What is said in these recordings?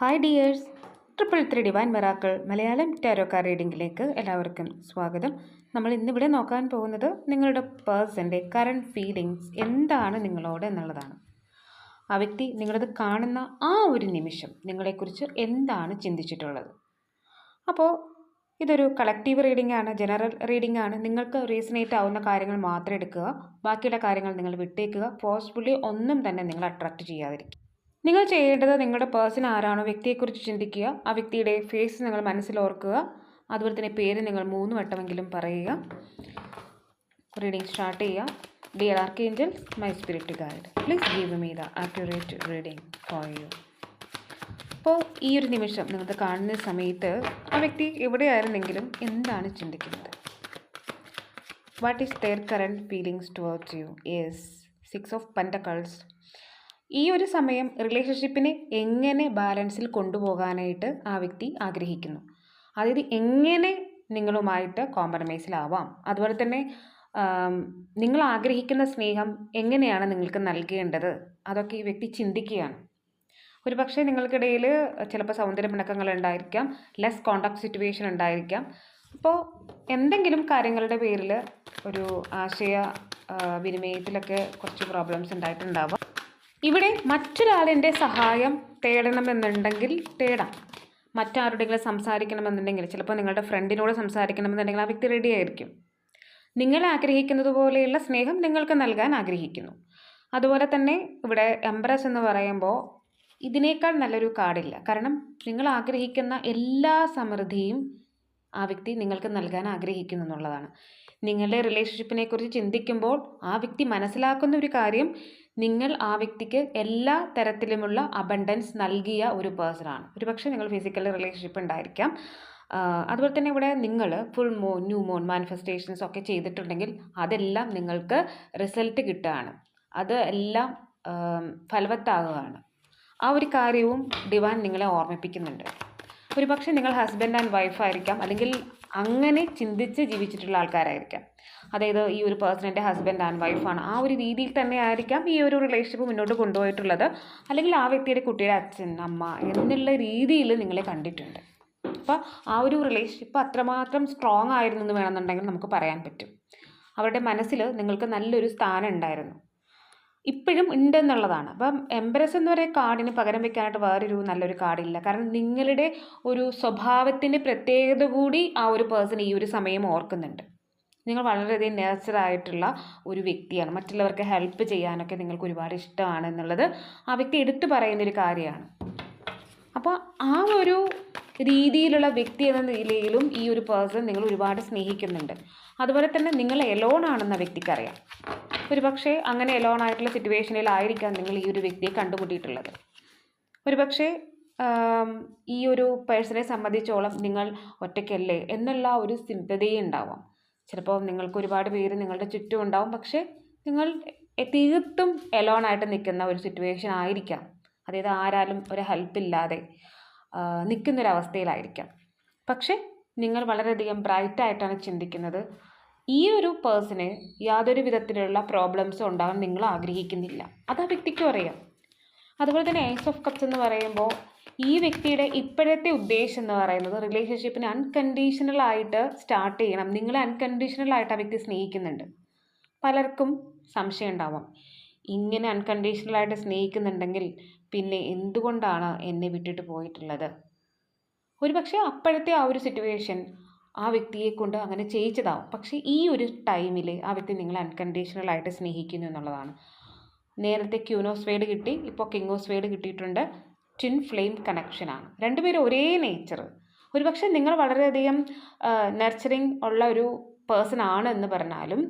Hi dears triple three divine miracles Malayalam tarot card റീഡിങ്ങിലേക്ക് എല്ലാവർക്കും സ്വാഗതം. നമ്മൾ ഇന്നിവിടെ നോക്കാൻ പോകുന്നത് നിങ്ങളുടെ പേഴ്സന്റെ കറണ്ട് ഫീലിങ്സ് എന്താണ് നിങ്ങളോട് എന്നുള്ളതാണ്. ആ വ്യക്തി നിങ്ങളത് കാണുന്ന ആ ഒരു നിമിഷം നിങ്ങളെക്കുറിച്ച് എന്താണ് ചിന്തിച്ചിട്ടുള്ളത്? അപ്പോൾ ഇതൊരു കളക്റ്റീവ് റീഡിംഗ് ആണ് ജനറൽ റീഡിംഗ് ആണ്. നിങ്ങൾക്ക് റീസണേറ്റ് ആവുന്ന കാര്യങ്ങൾ മാത്രം എടുക്കുക. ബാക്കിയുള്ള കാര്യങ്ങൾ നിങ്ങൾ വിട്ടേക്കുക. ഫോഴ്സ്ഫുള്ളി ഒന്നും തന്നെ നിങ്ങൾ അട്രാക്റ്റ് ചെയ്യാതിരിക്കുക. നിങ്ങൾ ചെയ്യേണ്ടത് നിങ്ങളുടെ പേഴ്സൺ ആരാണോ വ്യക്തിയെക്കുറിച്ച് ചിന്തിക്കുക. ആ വ്യക്തിയുടെ ഫേസ് നിങ്ങൾ മനസ്സിൽ ഓർക്കുക. അതുപോലെ തന്നെ പേര് നിങ്ങൾ മൂന്ന് വട്ടമെങ്കിലും പറയുക. റീഡിംഗ് സ്റ്റാർട്ട് ചെയ്യുക. Dear archangel my spirit guide please give me the accurate reading for you അപ്പോൾ ഈ ഒരു നിമിഷം നിങ്ങൾക്ക് കാണുന്ന സമയത്ത് ആ വ്യക്തി എവിടെയായിരുന്നെങ്കിലും എന്താണ് ചിന്തിക്കുന്നത്? What is their current feelings towards you yes six of pentacles ഈ ഒരു സമയം റിലേഷൻഷിപ്പിനെ എങ്ങനെ ബാലൻസിൽ കൊണ്ടുപോകാനായിട്ട് ആ വ്യക്തി ആഗ്രഹിക്കുന്നു? അതായത് എങ്ങനെ നിങ്ങളുമായിട്ട് കോംപ്രമൈസിലാവാം അതുപോലെ തന്നെ നിങ്ങൾ ആഗ്രഹിക്കുന്ന സ്നേഹം എങ്ങനെയാണ് നിങ്ങൾക്ക് നൽകേണ്ടത്? അതൊക്കെ ഈ വ്യക്തി ചിന്തിക്കുകയാണ്. ഒരു പക്ഷേ നിങ്ങൾക്കിടയിൽ ചിലപ്പോൾ സൗന്ദര്യ പിണക്കങ്ങൾ ഉണ്ടായിരിക്കാം ലെസ് കോണ്ടാക്ട് സിറ്റുവേഷൻ ഉണ്ടായിരിക്കാം. അപ്പോൾ എന്തെങ്കിലും കാര്യങ്ങളുടെ പേരിൽ ഒരു ആശയ വിനിമയത്തിലൊക്കെ കുറച്ച് പ്രോബ്ലംസ് ഉണ്ടായിട്ടുണ്ടാവാം. ഇവിടെ മറ്റൊരാളിന്റെ സഹായം തേടണമെന്നുണ്ടെങ്കിൽ തേടാം. മറ്റാരുടെങ്കിലും സംസാരിക്കണമെന്നുണ്ടെങ്കിൽ ചിലപ്പോൾ നിങ്ങളുടെ ഫ്രണ്ടിനോട് സംസാരിക്കണമെന്നുണ്ടെങ്കിൽ ആ വ്യക്തി റെഡി ആയിരിക്കും. നിങ്ങൾ ആഗ്രഹിക്കുന്നത് പോലെയുള്ള സ്നേഹം നിങ്ങൾക്ക് നൽകാൻ ആഗ്രഹിക്കുന്നു. അതുപോലെ തന്നെ ഇവിടെ എംബ്രസ് എന്ന് പറയുമ്പോൾ ഇതിനേക്കാൾ നല്ലൊരു കാർഡില്ല. കാരണം നിങ്ങൾ ആഗ്രഹിക്കുന്ന എല്ലാ സമൃദ്ധിയും ആ വ്യക്തി നിങ്ങൾക്ക് നൽകാൻ ആഗ്രഹിക്കുന്നു എന്നുള്ളതാണ്. നിങ്ങളുടെ റിലേഷൻഷിപ്പിനെക്കുറിച്ച് ചിന്തിക്കുമ്പോൾ ആ വ്യക്തി മനസ്സിലാക്കുന്ന ഒരു കാര്യം നിങ്ങൾ ആ വ്യക്തിക്ക് എല്ലാ തരത്തിലുമുള്ള അബണ്ടൻസ് നൽകിയ ഒരു പേഴ്സണാണ് ഒരുപക്ഷെ നിങ്ങൾ ഫിസിക്കൽ റിലേഷൻഷിപ്പ് ഉണ്ടായിരിക്കാം. അതുപോലെ തന്നെ ഇവിടെ നിങ്ങൾ full moon new moon manifestations ഒക്കെ ചെയ്തിട്ടുണ്ടെങ്കിൽ അതെല്ലാം നിങ്ങൾക്ക് റിസൾട്ട് കിട്ടുകയാണ്. അത് എല്ലാം ഫലവത്താകുകയാണ്. ആ ഒരു കാര്യവും ഡിവാൻ നിങ്ങളെ ഓർമ്മിപ്പിക്കുന്നുണ്ട്. ഒരുപക്ഷെ നിങ്ങൾ ഹസ്ബൻഡ് ആൻഡ് വൈഫായിരിക്കാം അല്ലെങ്കിൽ അങ്ങനെ ചിന്തിച്ച് ജീവിച്ചിട്ടുള്ള ആൾക്കാരായിരിക്കാം. അതായത് ഈ ഒരു പേഴ്സണിന്റെ ഹസ്ബൻഡ് ആൻഡ് വൈഫാണ് ആ ഒരു രീതിയിൽ തന്നെ ആയിരിക്കാം ഈ ഒരു റിലേഷൻഷിപ്പ് മുന്നോട്ട് കൊണ്ടുപോയിട്ടുള്ളത്. അല്ലെങ്കിൽ ആ വ്യക്തിയുടെ കുട്ടിയുടെ അച്ഛൻ അമ്മ എന്നുള്ള രീതിയിൽ നിങ്ങളെ കണ്ടിട്ടുണ്ട്. അപ്പോൾ ആ ഒരു റിലേഷൻഷിപ്പ് അത്രമാത്രം സ്ട്രോങ് ആയിരുന്നു എന്ന് വേണമെന്നുണ്ടെങ്കിൽ നമുക്ക് പറയാൻ പറ്റും. അവരുടെ മനസ്സിൽ നിങ്ങൾക്ക് നല്ലൊരു സ്ഥാനം ഉണ്ടായിരുന്നു. ഇപ്പോഴും ഉണ്ടെന്നുള്ളതാണ്. അപ്പം എംബ്രസ് എന്ന് പറയുന്ന കാർഡിന് പകരം വെക്കാനായിട്ട് വേറൊരു നല്ലൊരു കാർഡില്ല. കാരണം നിങ്ങളുടെ ഒരു സ്വഭാവത്തിന്റെ പ്രത്യേകത കൂടി ആ ഒരു പേഴ്സൺ ഈ ഒരു സമയം ഓർക്കുന്നുണ്ട്. നിങ്ങൾ വളരെയധികം നേച്ചറായിട്ടുള്ള ഒരു വ്യക്തിയാണ്. മറ്റുള്ളവർക്ക് ഹെൽപ്പ് ചെയ്യാനൊക്കെ നിങ്ങൾക്ക് ഒരുപാട് ഇഷ്ടമാണ് എന്നുള്ളത് ആ വ്യക്തി എടുത്തു പറയുന്നൊരു കാര്യമാണ്. അപ്പോൾ ആ ഒരു രീതിയിലുള്ള വ്യക്തി എന്ന നിലയിലും ഈ ഒരു പേഴ്സൺ നിങ്ങൾ ഒരുപാട് സ്നേഹിക്കുന്നുണ്ട്. അതുപോലെ തന്നെ നിങ്ങൾ എലോൺ ആണെന്ന വ്യക്തിക്കറിയാം. ഒരു പക്ഷേ അങ്ങനെ എലോൺ ആയിട്ടുള്ള സിറ്റുവേഷനിലായിരിക്കാം നിങ്ങൾ ഈ ഒരു വ്യക്തിയെ കണ്ടുമുട്ടിയിട്ടുള്ളത്. ഒരു പക്ഷേ ഈ ഒരു പേഴ്സണെ സംബന്ധിച്ചോളം നിങ്ങൾ ഒറ്റയ്ക്കല്ലേ എന്നുള്ള ഒരു സിമ്പതിയും ഉണ്ടാവാം. ചിലപ്പോൾ നിങ്ങൾക്ക് ഒരുപാട് പേര് നിങ്ങളുടെ ചുറ്റും ഉണ്ടാവും. പക്ഷേ നിങ്ങൾ തീർത്തും എലോൺ ആയിട്ട് നിൽക്കുന്ന ഒരു സിറ്റുവേഷൻ ആയിരിക്കാം. അതായത് ആരാലും ഒരു ഹെൽപ്പ് ഇല്ലാതെ നിൽക്കുന്നൊരവസ്ഥയിലായിരിക്കാം. പക്ഷേ നിങ്ങൾ വളരെയധികം ബ്രൈറ്റായിട്ടാണ് ചിന്തിക്കുന്നത്. ഈ ഒരു പേഴ്സണ് യാതൊരു വിധത്തിലുള്ള പ്രോബ്ലംസും ഉണ്ടാകാൻ നിങ്ങൾ ആഗ്രഹിക്കുന്നില്ല. അത് ആ വ്യക്തിക്കും അറിയാം അതുപോലെ തന്നെ ഏസ് ഓഫ് കപ്സ് എന്ന് പറയുമ്പോൾ ഈ വ്യക്തിയുടെ ഇപ്പോഴത്തെ ഉദ്ദേശം എന്ന് പറയുന്നത് റിലേഷൻഷിപ്പിന് അൺകണ്ടീഷണൽ ആയിട്ട് സ്റ്റാർട്ട് ചെയ്യണം. നിങ്ങളെ അൺകണ്ടീഷണൽ ആയിട്ട് ആ വ്യക്തി സ്നേഹിക്കുന്നുണ്ട്. പലർക്കും സംശയം ഉണ്ടാവാം. ഇങ്ങനെ അൺകണ്ടീഷണൽ ആയിട്ട് സ്നേഹിക്കുന്നുണ്ടെങ്കിൽ പിന്നെ എന്തുകൊണ്ടാണ് എന്നെ വിട്ടിട്ട് പോയിട്ടുള്ളത്? ഒരു പക്ഷേ അപ്പോഴത്തെ ആ ഒരു സിറ്റുവേഷൻ ആ വ്യക്തിയെ കൊണ്ട് അങ്ങനെ ചെയ്യിച്ചതാവും. പക്ഷേ ഈ ഒരു ടൈമിൽ ആ വ്യക്തി നിങ്ങളെ അൺകണ്ടീഷണൽ ആയിട്ട് സ്നേഹിക്കുന്നു എന്നുള്ളതാണ്. നേരത്തെ ക്യൂനോസ്വേഡ് കിട്ടി ഇപ്പോൾ കിങ്ങോസ്വേഡ് കിട്ടിയിട്ടുണ്ട്. ട്വിൻ ഫ്ലെയിം കണക്ഷനാണ് രണ്ടുപേരും ഒരേ നേച്ചർ ഒരുപക്ഷെ നിങ്ങൾ വളരെയധികം നർച്ചറിങ് ഉള്ള ഒരു പേഴ്സൺ ആണ് എന്ന് പറഞ്ഞാലും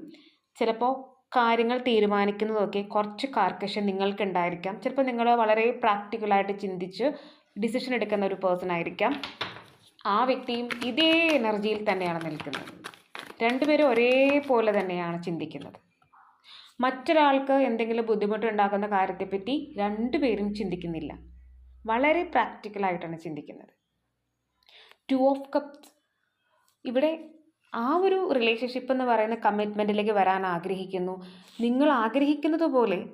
ചിലപ്പോൾ കാര്യങ്ങൾ തീരുമാനിക്കുന്നതൊക്കെ കുറച്ച് കാർക്കശം നിങ്ങൾക്കുണ്ടായിരിക്കാം. ചിലപ്പോൾ നിങ്ങൾ വളരെ പ്രാക്ടിക്കലായിട്ട് ചിന്തിച്ച് ഡിസിഷൻ എടുക്കുന്ന ഒരു പേഴ്സൺ ആയിരിക്കാം. ആ വ്യക്തിയും ഇതേ എനർജിയിൽ തന്നെയാണ് നിൽക്കുന്നത്. രണ്ടുപേരും ഒരേപോലെ തന്നെയാണ് ചിന്തിക്കുന്നത്. മറ്റൊരാൾക്ക് എന്തെങ്കിലും ബുദ്ധിമുട്ടുണ്ടാക്കുന്ന കാര്യത്തെപ്പറ്റി രണ്ടുപേരും ചിന്തിക്കുന്നില്ല. വളരെ പ്രാക്ടിക്കലായിട്ടാണ് ചിന്തിക്കുന്നത്. Two of cups. ഇവിടെ ആ ഒരു റിലേഷൻഷിപ്പ് എന്ന് പറയുന്ന കമ്മിറ്റ്മെന്റിലേക്ക് വരാൻ ആഗ്രഹിക്കുന്നു. നിങ്ങൾ ആഗ്രഹിക്കുന്നത് പോലെ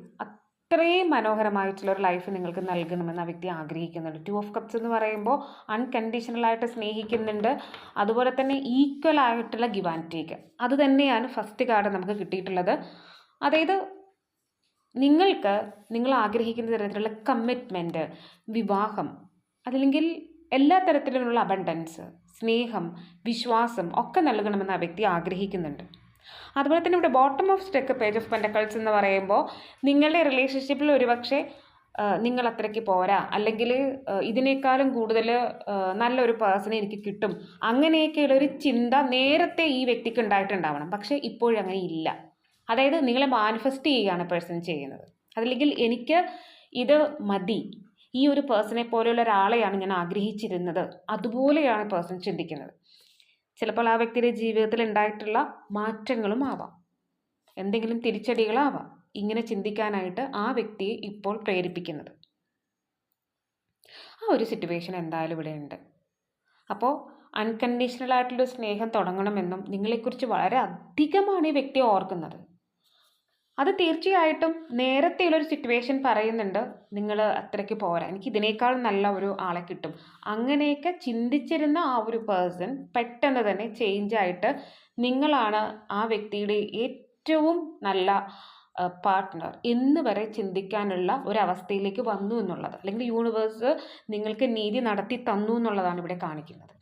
അത്രയും മനോഹരമായിട്ടുള്ള ഒരു ലൈഫ് നിങ്ങൾക്ക് നൽകണമെന്ന് ആ വ്യക്തി ആഗ്രഹിക്കുന്നുണ്ട്. ടു ഓഫ് കപ്സ് എന്ന് പറയുമ്പോൾ അൺകണ്ടീഷണലായിട്ട് സ്നേഹിക്കുന്നുണ്ട്. അതുപോലെ തന്നെ ഈക്വൽ ആയിട്ടുള്ള ഗിവ് ആൻഡ് ടേക്ക് അത് തന്നെയാണ് ഫസ്റ്റ് കാർഡ് നമുക്ക് കിട്ടിയിട്ടുള്ളത്. അതായത് നിങ്ങൾക്ക് നിങ്ങൾ ആഗ്രഹിക്കുന്ന തരത്തിലുള്ള കമ്മിറ്റ്മെന്റ് വിവാഹം അതല്ലെങ്കിൽ എല്ലാ തരത്തിലുമുള്ള അബണ്ടൻസ് സ്നേഹം വിശ്വാസം ഒക്കെ നൽകണമെന്ന് ആ വ്യക്തി ആഗ്രഹിക്കുന്നുണ്ട്. അതുപോലെ തന്നെ ഇവിടെ bottom of stack page of pentacles എന്ന് പറയുമ്പോൾ നിങ്ങളുടെ റിലേഷൻഷിപ്പിൽ ഒരുപക്ഷെ നിങ്ങൾ അത്രയ്ക്ക് പോരാ. അല്ലെങ്കിൽ ഇതിനേക്കാളും കൂടുതൽ നല്ലൊരു പേഴ്സണെ എനിക്ക് കിട്ടും. അങ്ങനെയൊക്കെയുള്ള ഒരു ചിന്ത നേരത്തെ ഈ വ്യക്തിക്ക് ഉണ്ടായിട്ടുണ്ടാവണം. പക്ഷേ ഇപ്പോഴങ്ങനെ ഇല്ല. അതായത് നിങ്ങളെ മാനിഫെസ്റ്റ് ചെയ്യുകയാണ് പേഴ്സൺ ചെയ്യുന്നത്. അതല്ലെങ്കിൽ എനിക്ക് ഇത് മതി. ഈ ഒരു പേഴ്സണെ പോലെയുള്ള ഒരാളെയാണ് ഞാൻ ആഗ്രഹിച്ചിരുന്നത്. അതുപോലെയാണ് പേഴ്സൺ ചിന്തിക്കുന്നത്. ചിലപ്പോൾ ആ വ്യക്തിയുടെ ജീവിതത്തിൽ ഉണ്ടായിട്ടുള്ള മാറ്റങ്ങളും ആവാം. എന്തെങ്കിലും തിരിച്ചടികളാവാം. ഇങ്ങനെ ചിന്തിക്കാനായിട്ട് ആ വ്യക്തിയെ ഇപ്പോൾ പ്രേരിപ്പിക്കുന്നത്. ആ ഒരു സിറ്റുവേഷൻ എന്തായാലും ഇവിടെ ഉണ്ട്. അപ്പോൾ അൺകണ്ടീഷണൽ ആയിട്ടുള്ള സ്നേഹം തുടങ്ങണമെന്നും നിങ്ങളെക്കുറിച്ച് വളരെ അധികമാണ് ഈ വ്യക്തി ഓർക്കുന്നത്. അത് തീർച്ചയായിട്ടും നേരത്തെയുള്ളൊരു സിറ്റുവേഷൻ പറയുന്നുണ്ട്. നിങ്ങൾ അത്രയ്ക്ക് പോരാ. എനിക്ക് ഇതിനേക്കാൾ നല്ല ഒരു ആളെ കിട്ടും. അങ്ങനെയൊക്കെ ചിന്തിച്ചിരുന്ന ആ ഒരു പേഴ്സൺ പെട്ടെന്ന് തന്നെ ചേഞ്ച് ആയിട്ട് നിങ്ങളാണ് ആ വ്യക്തിയുടെ ഏറ്റവും നല്ല പാർട്ട്ണർ എന്ന് വരെ ചിന്തിക്കാനുള്ള ഒരവസ്ഥയിലേക്ക് വന്നു എന്നുള്ളത്. അല്ലെങ്കിൽ യൂണിവേഴ്സ് നിങ്ങൾക്ക് നീതി നടത്തി തന്നു എന്നുള്ളതാണ് ഇവിടെ കാണിക്കുന്നത്.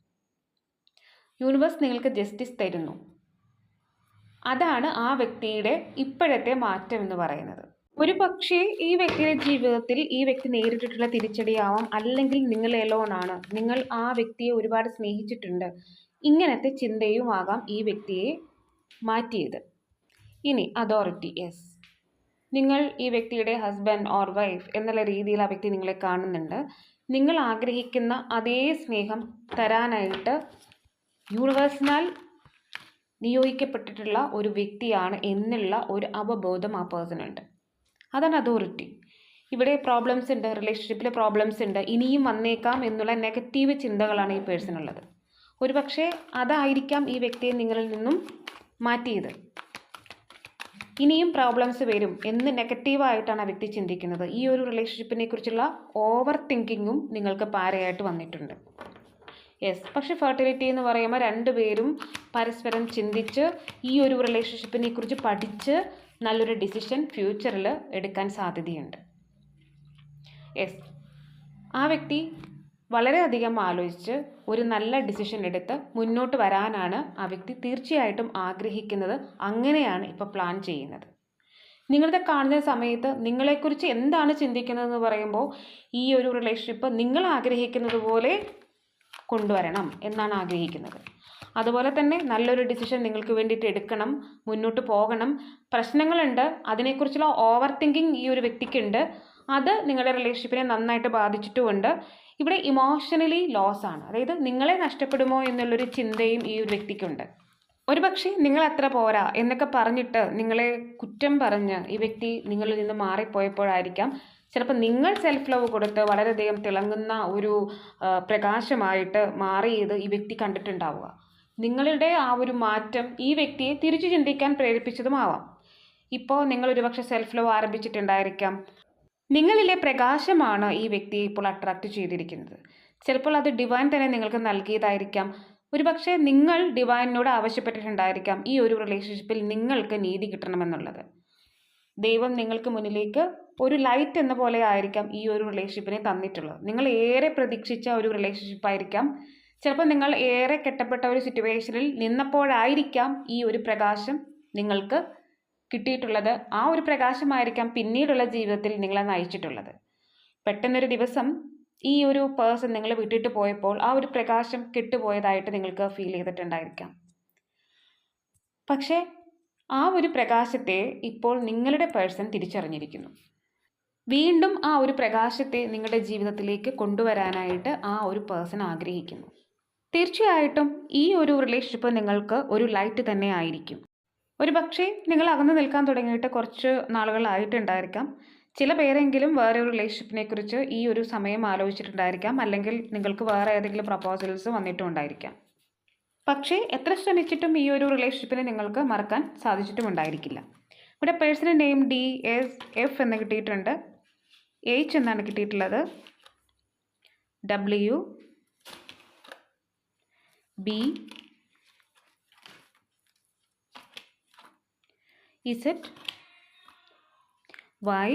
യൂണിവേഴ്സ് നിങ്ങൾക്ക് ജസ്റ്റിസ് തരുന്നു. അതാണ് ആ വ്യക്തിയുടെ ഇപ്പോഴത്തെ മാറ്റം എന്ന് പറയുന്നത്. ഒരു പക്ഷേ ഈ വ്യക്തിയുടെ ജീവിതത്തിൽ ഈ വ്യക്തി നേരിട്ടിട്ടുള്ള തിരിച്ചടിയാവാം അല്ലെങ്കിൽ നിങ്ങൾ എലോണാണ് നിങ്ങൾ ആ വ്യക്തിയെ ഒരുപാട് സ്നേഹിച്ചിട്ടുണ്ട്. ഇങ്ങനത്തെ ചിന്തയുമാകാം ഈ വ്യക്തിയെ മാറ്റിയത്. ഇനി അതോറിറ്റി യെസ് നിങ്ങൾ ഈ വ്യക്തിയുടെ ഹസ്ബൻഡ് ഓർ വൈഫ് എന്നുള്ള രീതിയിൽ ആ വ്യക്തി നിങ്ങളെ കാണുന്നുണ്ട്. നിങ്ങൾ ആഗ്രഹിക്കുന്ന അതേ സ്നേഹം തരാനായിട്ട് യൂണിവേഴ്സിനാൽ നിയോഗിക്കപ്പെട്ടിട്ടുള്ള ഒരു വ്യക്തിയാണ് എന്നുള്ള ഒരു അവബോധം ആ പേഴ്സണുണ്ട് അതാണ് അതോറിറ്റി ഇവിടെ പ്രോബ്ലംസ് ഉണ്ട് റിലേഷൻഷിപ്പിൽ പ്രോബ്ലംസ് ഉണ്ട് ഇനിയും വന്നേക്കാം എന്നുള്ള നെഗറ്റീവ് ചിന്തകളാണ് ഈ പേഴ്സണുള്ളത് ഒരു പക്ഷേ അതായിരിക്കാം ഈ വ്യക്തിയെ നിങ്ങളിൽ നിന്നും മാറ്റിയത്. ഇനിയും പ്രോബ്ലംസ് വരും എന്ന് നെഗറ്റീവായിട്ടാണ് ആ വ്യക്തി ചിന്തിക്കുന്നത്. ഈ ഒരു റിലേഷൻഷിപ്പിനെ കുറിച്ചുള്ള ഓവർ തിങ്കിങ്ങും നിങ്ങൾക്ക് പാരയായിട്ട് വന്നിട്ടുണ്ട്. യെസ് പക്ഷേ ഫെർട്ടിലിറ്റി എന്ന് പറയുമ്പോൾ രണ്ടുപേരും പരസ്പരം ചിന്തിച്ച് ഈ ഒരു റിലേഷൻഷിപ്പിനെ കുറിച്ച് പഠിച്ച് നല്ലൊരു ഡിസിഷൻ ഫ്യൂച്ചറിൽ എടുക്കാൻ സാധ്യതയുണ്ട്. യെസ് ആ വ്യക്തി വളരെയധികം ആലോചിച്ച് ഒരു നല്ല ഡിസിഷൻ എടുത്ത് മുന്നോട്ട് വരാനാണ് ആ വ്യക്തി തീർച്ചയായിട്ടും ആഗ്രഹിക്കുന്നത്. അങ്ങനെയാണ് ഇപ്പോൾ പ്ലാൻ ചെയ്യുന്നത്. നിങ്ങളുടെ കാണുന്ന സമയത്ത് നിങ്ങളെക്കുറിച്ച് എന്താണ് ചിന്തിക്കുന്നതെന്ന് പറയുമ്പോൾ ഈ ഒരു റിലേഷൻഷിപ്പ് നിങ്ങൾ ആഗ്രഹിക്കുന്നത് പോലെ കൊണ്ടുവരണം എന്നാണ് ആഗ്രഹിക്കുന്നത്. അതുപോലെ തന്നെ നല്ലൊരു ഡിസിഷൻ നിങ്ങൾക്ക് വേണ്ടിയിട്ട് എടുക്കണം മുന്നോട്ട് പോകണം. പ്രശ്നങ്ങളുണ്ട് അതിനെക്കുറിച്ചുള്ള ഓവർ തിങ്കിങ് ഈ ഒരു വ്യക്തിക്കുണ്ട്. അത് നിങ്ങളുടെ റിലേഷൻഷിപ്പിനെ നന്നായിട്ട് ബാധിച്ചിട്ടുമുണ്ട്. ഇവിടെ ഇമോഷണലി ലോസ് ആണ്. അതായത് നിങ്ങളെ നഷ്ടപ്പെടുമോ എന്നുള്ളൊരു ചിന്തയും ഈ ഒരു വ്യക്തിക്കുണ്ട്. ഒരുപക്ഷെ നിങ്ങൾ അത്ര പോരാ എന്നൊക്കെ പറഞ്ഞിട്ട് നിങ്ങളെ കുറ്റം പറഞ്ഞ് ഈ വ്യക്തി നിങ്ങളിൽ നിന്ന് മാറിപ്പോയപ്പോഴായിരിക്കാം ചിലപ്പോൾ നിങ്ങൾ സെൽഫ് ലവ് കൊടുത്ത് വളരെയധികം തിളങ്ങുന്ന ഒരു പ്രകാശമായിട്ട് മാറിയത് ഈ വ്യക്തി കണ്ടിട്ടുണ്ടാവുക. നിങ്ങളുടെ ആ ഒരു മാറ്റം ഈ വ്യക്തിയെ തിരിച്ചു ചിന്തിക്കാൻ പ്രേരിപ്പിച്ചതുമാവാം ഇപ്പോൾ നിങ്ങൾ ഒരുപക്ഷെ സെൽഫ് ലവ് ആരംഭിച്ചിട്ടുണ്ടായിരിക്കാം. നിങ്ങളിലെ പ്രകാശമാണ് ഈ വ്യക്തിയെ ഇപ്പോൾ അട്രാക്റ്റ് ചെയ്തിരിക്കുന്നത്. ചിലപ്പോൾ അത് ഡിവൈൻ തന്നെ നിങ്ങൾക്ക് നൽകിയതായിരിക്കാം. ഒരുപക്ഷെ നിങ്ങൾ ഡിവൈനിനോട് ആവശ്യപ്പെട്ടിട്ടുണ്ടായിരിക്കാം ഈ ഒരു റിലേഷൻഷിപ്പിൽ നിങ്ങൾക്ക് നീതി കിട്ടണമെന്നുള്ളത്. ദൈവം നിങ്ങൾക്ക് മുന്നിലേക്ക് ഒരു ലൈറ്റ് എന്ന പോലെ ആയിരിക്കാം ഈ ഒരു റിലേഷൻഷിപ്പിനെ തന്നിട്ടുള്ളത്. നിങ്ങൾ ഏറെ പ്രതീക്ഷിച്ച ഒരു റിലേഷൻഷിപ്പ് ആയിരിക്കാം. ചിലപ്പോൾ നിങ്ങൾ ഏറെ കെട്ടപ്പെട്ട ഒരു സിറ്റുവേഷനിൽ നിന്നപ്പോഴായിരിക്കാം ഈ ഒരു പ്രകാശം നിങ്ങൾക്ക് കിട്ടിയിട്ടുള്ളത്. ആ ഒരു പ്രകാശമായിരിക്കാം പിന്നീടുള്ള ജീവിതത്തിൽ നിങ്ങളെ നയിച്ചിട്ടുള്ളത്. പെട്ടെന്നൊരു ദിവസം ഈ ഒരു പേഴ്സൺ നിങ്ങൾ വിട്ടിട്ട് പോയപ്പോൾ ആ ഒരു പ്രകാശം കെട്ടുപോയതായിട്ട് നിങ്ങൾക്ക് ഫീൽ ചെയ്തിട്ടുണ്ടായിരിക്കാം. പക്ഷേ ആ ഒരു പ്രകാശത്തെ ഇപ്പോൾ നിങ്ങളുടെ പേഴ്സൺ തിരിച്ചറിഞ്ഞിരിക്കുന്നു. വീണ്ടും ആ ഒരു പ്രകാശത്തെ നിങ്ങളുടെ ജീവിതത്തിലേക്ക് കൊണ്ടുവരാനായിട്ട് ആ ഒരു പേഴ്സൺ ആഗ്രഹിക്കുന്നു. തീർച്ചയായിട്ടും ഈ ഒരു റിലേഷൻഷിപ്പ് നിങ്ങൾക്ക് ഒരു ലൈറ്റ് തന്നെ ആയിരിക്കും. ഒരു പക്ഷേ നിങ്ങൾ അകന്നു നിൽക്കാൻ തുടങ്ങിയിട്ട് കുറച്ച് നാളുകളായിട്ടുണ്ടായിരിക്കാം ചില പേരെങ്കിലും വേറെ ഒരു റിലേഷൻഷിപ്പിനെ കുറിച്ച് ഈ ഒരു സമയം ആലോചിച്ചിട്ടുണ്ടായിരിക്കാം. അല്ലെങ്കിൽ നിങ്ങൾക്ക് വേറെ ഏതെങ്കിലും പ്രപ്പോസൽസ് വന്നിട്ടും ഉണ്ടായിരിക്കാം. പക്ഷേ എത്ര ശ്രമിച്ചിട്ടും ഈ ഒരു റിലേഷൻഷിപ്പിനെ നിങ്ങൾക്ക് മറക്കാൻ സാധിച്ചിട്ടും ഉണ്ടായിരിക്കില്ല ഇവിടെ personal name D S F എന്ന് കിട്ടിയിട്ടുണ്ട്. എച്ച് എന്നാണ് കിട്ടിയിട്ടുള്ളത്. W B Z Y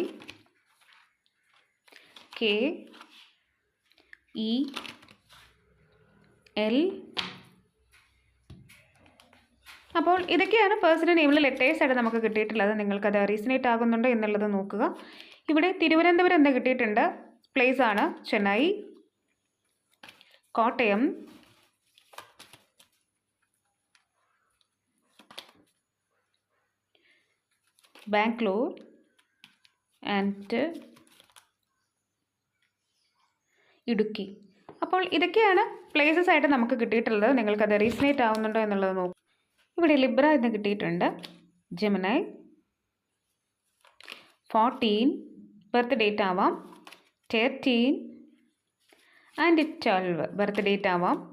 K E L അപ്പോൾ ഇതൊക്കെയാണ് പേഴ്സണൽ നെയിമിൽ ലെറ്റേഴ്സ് ആയിട്ട് നമുക്ക് കിട്ടിയിട്ടുള്ളത്. നിങ്ങൾക്കത് റീസണേറ്റ് ആകുന്നുണ്ടോ എന്നുള്ളത് നോക്കുക. ഇവിടെ തിരുവനന്തപുരം എന്താ കിട്ടിയിട്ടുണ്ട്? പ്ലേസ് ആണ്. ചെന്നൈ കോട്ടയം ബാംഗ്ലൂർ ആൻഡ് ഇടുക്കി. അപ്പോൾ ഇതൊക്കെയാണ് പ്ലേസസ് ആയിട്ട് നമുക്ക് കിട്ടിയിട്ടുള്ളത്. നിങ്ങൾക്കത് റീസണേറ്റ് ആവുന്നുണ്ടോ എന്നുള്ളത് നോക്കും. ഇവിടെ ലിബ്ര എന്ന് കിട്ടിയിട്ടുണ്ട്. ജെമിനായ് ഫോർട്ടീൻ ബർത്ത് ഡേറ്റ് ആവാം. Thirteen and twelve birth date ആവാം.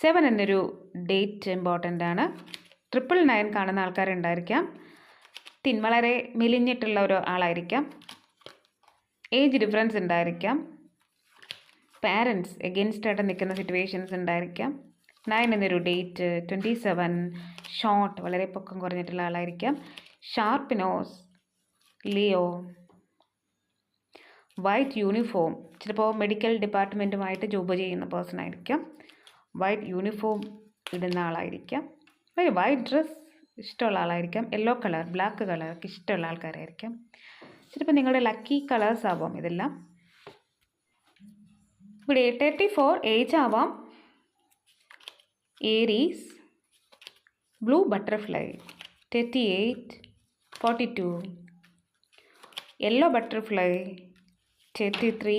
സെവൻ എന്നൊരു ഡേറ്റ് ഇമ്പോർട്ടന്റ് ആണ്. ട്രിപ്പിൾ നയൻ കാണുന്ന ആൾക്കാരുണ്ടായിരിക്കാം തിൻ വളരെ മെലിഞ്ഞിട്ടുള്ള ഒരു ആളായിരിക്കാം. ഏജ് ഡിഫറൻസ് ഉണ്ടായിരിക്കാം. പാരൻസ് എഗെയിൻസ്റ്റ് ആയിട്ട് നിൽക്കുന്ന സിറ്റുവേഷൻസ് ഉണ്ടായിരിക്കാം. നയൻ എന്നൊരു ഡേറ്റ് ട്വന്റി സെവൻ ഷോർട്ട് വളരെ പൊക്കം കുറഞ്ഞിട്ടുള്ള ആളായിരിക്കാം. Sharp nose Leo. White uniform ചിലപ്പോൾ മെഡിക്കൽ ഡിപ്പാർട്ട്മെന്റുമായിട്ട് ജോബ് ചെയ്യുന്ന പേഴ്സൺ ആയിരിക്കാം. വൈറ്റ് യൂണിഫോം ഇടുന്ന ആളായിരിക്കാം. ഒരു വൈറ്റ് ഡ്രസ്സ് ഇഷ്ടമുള്ള ആളായിരിക്കാം. യെല്ലോ കളർ ബ്ലാക്ക് കളർ ഇഷ്ടമുള്ള ആൾക്കാരായിരിക്കാം. ചിലപ്പോൾ നിങ്ങളുടെ ലക്കി കളേഴ്സ് ആവാം ഇതെല്ലാം. ഇവിടെ തേർട്ടി ഫോർ ഏജ് ആവാം. Aries blue butterfly thirty eight forty two yellow butterfly thirty three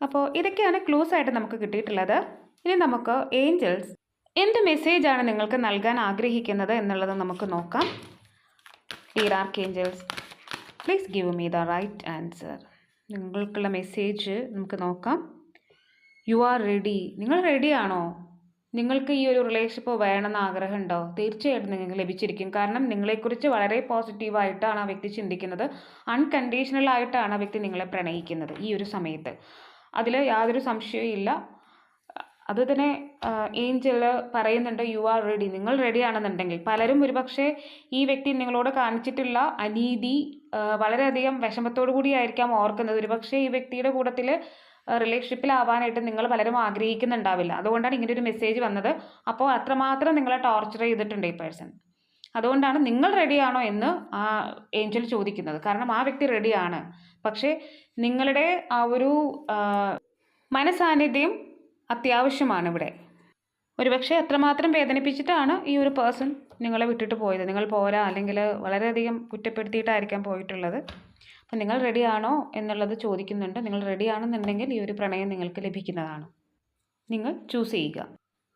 അപ്പോൾ ഇതൊക്കെയാണ് ക്ലൂസ് ആയിട്ട് നമുക്ക് കിട്ടിയിട്ടുള്ളത്. ഇനി നമുക്ക് ഏഞ്ചൽസ് എന്ത് മെസ്സേജാണ് നിങ്ങൾക്ക് നൽകാൻ ആഗ്രഹിക്കുന്നത് എന്നുള്ളത് നമുക്ക് നോക്കാം. Dear archangels please give me the right answer നിങ്ങൾക്കുള്ള മെസ്സേജ് നമുക്ക് നോക്കാം. യു ആർ റെഡി നിങ്ങൾ റെഡിയാണോ നിങ്ങൾക്ക് ഈ ഒരു റിലേഷൻഷിപ്പ് വേണമെന്ന് ആഗ്രഹമുണ്ടോ? തീർച്ചയായിട്ടും നിങ്ങൾക്ക് ലഭിച്ചിരിക്കും. കാരണം നിങ്ങളെക്കുറിച്ച് വളരെ പോസിറ്റീവായിട്ടാണ് ആ വ്യക്തി ചിന്തിക്കുന്നത്. അൺകണ്ടീഷണൽ ആയിട്ടാണ് ആ വ്യക്തി നിങ്ങളെ പ്രണയിക്കുന്നത് ഈ ഒരു സമയത്ത്. അതിൽ യാതൊരു സംശയവും ഇല്ല. അത് തന്നെ ഏഞ്ചൽ പറയുന്നുണ്ട് യു ആർ റെഡി നിങ്ങൾ റെഡി ആണെന്നുണ്ടെങ്കിൽ. പലരും ഒരുപക്ഷെ ഈ വ്യക്തി നിങ്ങളോട് കാണിച്ചിട്ടുള്ള അനീതി വളരെയധികം വിഷമത്തോടു കൂടിയായിരിക്കാം ഓർക്കുന്നത്. ഒരുപക്ഷെ ഈ വ്യക്തിയുടെ കൂട്ടത്തിൽ റിലേഷൻഷിപ്പിലാവാനായിട്ട് നിങ്ങൾ പലരും ആഗ്രഹിക്കുന്നുണ്ടാവില്ല. അതുകൊണ്ടാണ് ഇങ്ങനെ ഒരു മെസ്സേജ് വന്നത്. അപ്പോൾ അത്രമാത്രം നിങ്ങളെ ടോർച്ചർ ചെയ്തിട്ടുണ്ട് ഈ പേഴ്സൺ അതുകൊണ്ടാണ് നിങ്ങൾ റെഡിയാണോ എന്ന് ആ ഏഞ്ചൽ ചോദിക്കുന്നത്. കാരണം ആ വ്യക്തി റെഡിയാണ് പക്ഷേ നിങ്ങളുടെ ആ ഒരു മനസാന്നിധ്യം അത്യാവശ്യമാണ് ഇവിടെ. ഒരുപക്ഷെ അത്രമാത്രം വേദനിപ്പിച്ചിട്ടാണ് ഈ ഒരു പേഴ്സൺ നിങ്ങളെ വിട്ടിട്ട് പോയത്. നിങ്ങൾ പോരാ അല്ലെങ്കിൽ വളരെയധികം കുറ്റപ്പെടുത്തിയിട്ടായിരിക്കാം പോയിട്ടുള്ളത്. അപ്പം നിങ്ങൾ റെഡിയാണോ എന്നുള്ളത് ചോദിക്കുന്നുണ്ട്. നിങ്ങൾ റെഡിയാണെന്നുണ്ടെങ്കിൽ ഈ ഒരു പ്രണയം നിങ്ങൾക്ക് ലഭിക്കുന്നതാണ്. നിങ്ങൾ ചൂസ് ചെയ്യുക.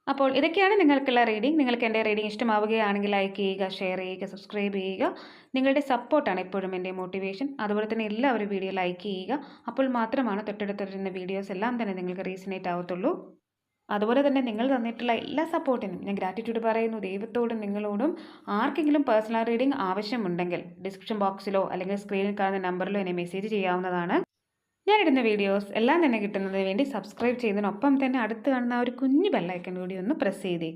അപ്പോൾ ഇതൊക്കെയാണ് നിങ്ങൾക്കുള്ള റീഡിംഗ്. നിങ്ങൾക്ക് എന്റെ റീഡിംഗ് ഇഷ്ടമാവുകയാണെങ്കിൽ ലൈക്ക് ചെയ്യുക ഷെയർ ചെയ്യുക സബ്സ്ക്രൈബ് ചെയ്യുക. നിങ്ങളുടെ സപ്പോർട്ടാണ് എപ്പോഴും എന്റെ മോട്ടിവേഷൻ. അതുപോലെ തന്നെ എല്ലാവരും വീഡിയോ ലൈക്ക് ചെയ്യുക. അപ്പോൾ മാത്രമാണ് തൊട്ടടുത്ത് വരുന്ന വീഡിയോസ് എല്ലാം തന്നെ നിങ്ങൾക്ക് റീസണേറ്റ് ആവത്തുള്ളൂ. അതുപോലെ തന്നെ നിങ്ങൾ തന്നിട്ടുള്ള എല്ലാ സപ്പോർട്ടിനും ഞാൻ ഗ്രാറ്റിറ്റ്യൂഡ് പറയുന്നു. ദൈവത്തോടും നിങ്ങളോടും ആർക്കെങ്കിലും പേഴ്സണൽ റീഡിംഗ് ആവശ്യമുണ്ടെങ്കിൽ ഡിസ്ക്രിപ്ഷൻ ബോക്സിലോ അല്ലെങ്കിൽ സ്ക്രീനിൽ കാണുന്ന നമ്പറിലോ എന്നെ മെസ്സേജ് ചെയ്യാവുന്നതാണ്. ഞാൻ ഇടുന്ന വീഡിയോസ് എല്ലാം തന്നെ കിട്ടുന്നതിന് വേണ്ടി സബ്സ്ക്രൈബ് ചെയ്യുന്നതിനൊപ്പം തന്നെ അടുത്ത് കാണുന്ന ഒരു കുഞ്ഞു ബെല്ലൈക്കൺ കൂടി ഒന്ന് പ്രസ് ചെയ്തേക്കുക